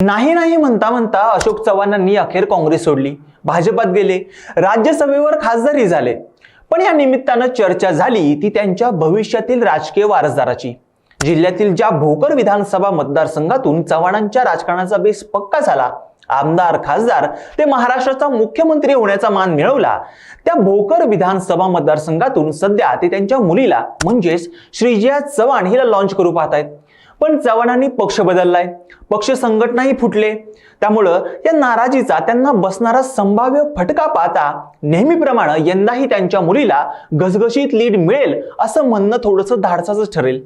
नाही नाही म्हणता म्हणता अशोक चव्हाणांनी अखेर काँग्रेस सोडली. भाजपात गेले. राज्यसभेवर खासदारही झाले. पण या निमित्तानं चर्चा झाली ती त्यांच्या भविष्यातील राजकीय वारसदाराची. जिल्ह्यातील ज्या भोकर विधानसभा मतदारसंघातून चव्हाणांच्या राजकारणाचा बेस पक्का झाला आमदार खासदार ते महाराष्ट्राचा मुख्यमंत्री होण्याचा मान मिळवला त्या भोकर विधानसभा मतदारसंघातून सध्या ते त्यांच्या मुलीला म्हणजेच श्रीजया चव्हाण हिला लॉन्च करू पाहत आहेत पण चव्हाणांनी पक्ष बदललाय. पक्ष संघटनाही फुटले. त्यामुळं या नाराजीचा त्यांना बसणारा संभाव्य फटका पाहता नेहमीप्रमाणे यंदाही त्यांच्या मुलीला घसघशीत लीड मिळेल असं म्हणणं थोडंसं धाडसाच ठरेल.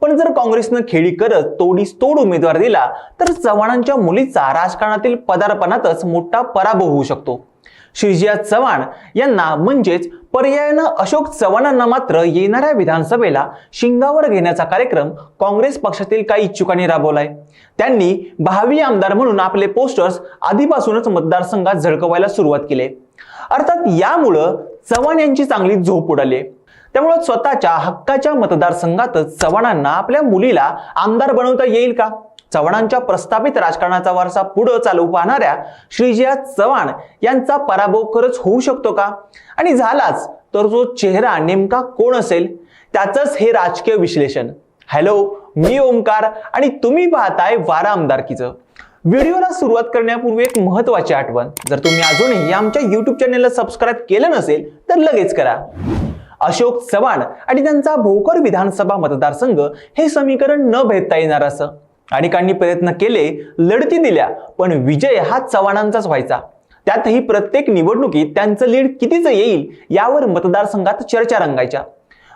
पण जर काँग्रेसनं खेळी करत तोडीस तोड उमेदवार दिला तर चव्हाणांच्या मुलीचा राजकारणातील पदार्पणातच मोठा पराभव होऊ शकतो. श्रीजिया चव्हाण यांना म्हणजेच पर्यायानं अशोक चव्हाणांना मात्र येणाऱ्या विधानसभेला शिंगावर घेण्याचा कार्यक्रम काँग्रेस पक्षातील काही इच्छुकांनी राबवलाय. त्यांनी भावी आमदार म्हणून आपले पोस्टर्स आधीपासूनच मतदारसंघात झळकवायला सुरुवात केली अर्थात यामुळं चव्हाण यांची चांगली झोप उडाली त्यामुळे स्वतःच्या हक्काच्या मतदारसंघातच चव्हाणांना आपल्या मुलीला आमदार बनवता येईल का? चव्हाणांच्या प्रस्थापित राजकारणाचा वारसा पुढे चालू पाहणाऱ्या श्रीजिया चव्हाण यांचा पराभव खरंच होऊ शकतो का? आणि झालाच तर जो चेहरा नेमका कोण असेल? त्याचंच हे राजकीय विश्लेषण. हॅलो मी ओमकार आणि तुम्ही पाहताय वारा आमदारकीचं. व्हिडिओला सुरुवात करण्यापूर्वी एक महत्वाची आठवण. जर तुम्ही अजूनही आमच्या युट्यूब चॅनेलला सबस्क्राईब केलं नसेल तर लगेच करा. अशोक चव्हाण आणि त्यांचा भोकर विधानसभा मतदारसंघ हे समीकरण न भेदता येणार असं. अनेकांनी प्रयत्न केले लढती दिल्या पण विजय हा चव्हाणांचाच व्हायचा. त्यातही प्रत्येक निवडणुकीत त्यांचं लीड कितीचं येईल यावर मतदारसंघात चर्चा रंगायच्या.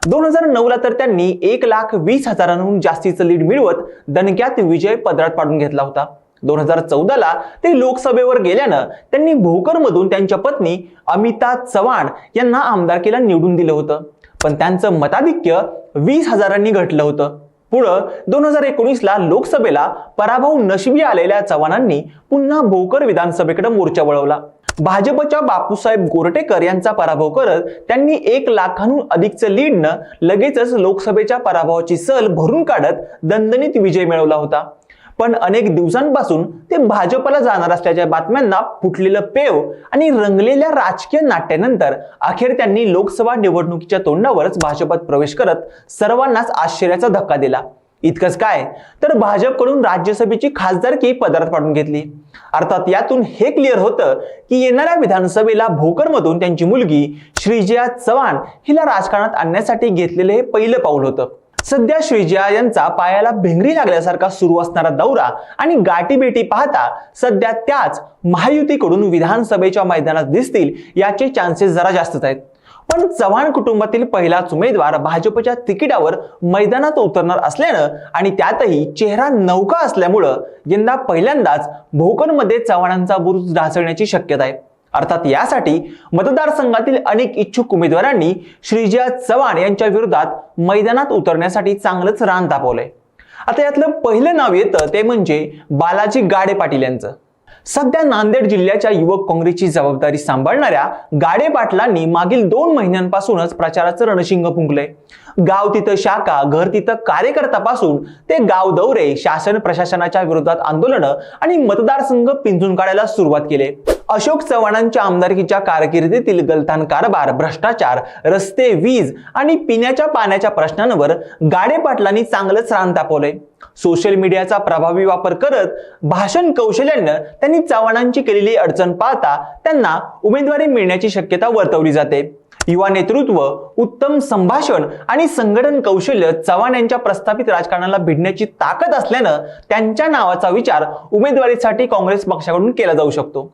दोन हजार नऊला तर त्यांनी एक लाख वीस हजारांहून जास्तीचं लीड मिळवत दणक्यात विजय पदरात पाडून घेतला होता. दोन हजार चौदाला ते लोकसभेवर गेल्यानं त्यांनी भोकरमधून त्यांच्या पत्नी अमिता चव्हाण यांना आमदारकीला निवडून दिलं होतं. पण त्यांचं मताधिक्य वीस हजारांनी घटलं होतं. पुढं दोन हजार एकोणीसला लोकसभेला पराभव नशिबी आलेल्या चव्हाणांनी पुन्हा भोकर विधानसभेकडे मोर्चा वळवला. भाजपच्या बापूसाहेब गोरटेकर यांचा पराभव करत त्यांनी एक लाखांहून अधिकचं लीडनं लगेचच लोकसभेच्या पराभवाची सल भरून काढत दणदणीत विजय मिळवला होता. पण अनेक दिवसांपासून ते भाजपला जाणार असल्याच्या बातम्यांना फुटलेलं पेव आणि रंगलेल्या राजकीय नाट्यानंतर अखेर त्यांनी लोकसभा निवडणुकीच्या तोंडावरच भाजपात प्रवेश करत सर्वांनाच आश्चर्याचा धक्का दिला. इतकंच काय? तर भाजपकडून राज्यसभेची खासदारकी पदार्थ पाडून घेतली. अर्थात यातून हे क्लिअर होतं की येणाऱ्या विधानसभेला भोकरमधून त्यांची मुलगी श्रीजया चव्हाण हिला राजकारणात आणण्यासाठी घेतलेलं हे पहिलं पाऊल होतं. सध्या श्रीजया यांचा पायाला भिंगरी लागल्यासारखा सुरू असणारा दौरा आणि गाठीबेटी पाहता सध्या त्याच महायुतीकडून विधानसभेच्या मैदानात दिसतील याचे चान्सेस जरा जास्तच आहेत. पण चव्हाण कुटुंबातील पहिलाच उमेदवार भाजपच्या तिकिटावर मैदानात उतरणार असल्यानं आणि त्यातही चेहरा नौका असल्यामुळं यंदा पहिल्यांदाच भोकरमध्ये चव्हाणांचा बुरुज ढासळण्याची शक्यता आहे. अर्थात यासाठी मतदारसंघातील अनेक इच्छुक उमेदवारांनी श्रीजया चव्हाण यांच्या विरोधात मैदानात उतरण्यासाठी चांगलंच रान तापवलंय. आता यातलं पहिलं नाव येतं ते म्हणजे बालाजी गाडे पाटील यांचं. सध्या नांदेड जिल्ह्याच्या युवक काँग्रेसची जबाबदारी सांभाळणाऱ्या गाडे पाटलांनी मागील दोन महिन्यांपासूनच प्रचाराचं रणशिंग फुंकलंय. गाव तिथं शाखा घर तिथं कार्यकर्त्यापासून ते गाव दौरे शासन प्रशासनाच्या विरोधात आंदोलनं आणि मतदारसंघ पिंजून काढायला सुरुवात केली. अशोक चव्हाणांच्या आमदारकीच्या कारकिर्दीतील गलथान कारभार भ्रष्टाचार रस्ते वीज आणि पिण्याच्या पाण्याच्या प्रश्नांवर गाडे पाटलांनी चांगलंच रान तापवलंय. सोशल मीडियाचा प्रभावी वापर करत भाषण कौशल्यानं त्यांनी चव्हाणांची केलेली अडचण पाहता त्यांना उमेदवारी मिळण्याची शक्यता वर्तवली जाते. युवा नेतृत्व उत्तम संभाषण आणि संघटन कौशल्य चव्हाण यांच्या प्रस्थापित राजकारणाला भिडण्याची ताकद असल्यानं त्यांच्या नावाचा विचार उमेदवारीसाठी काँग्रेस पक्षाकडून केला जाऊ शकतो.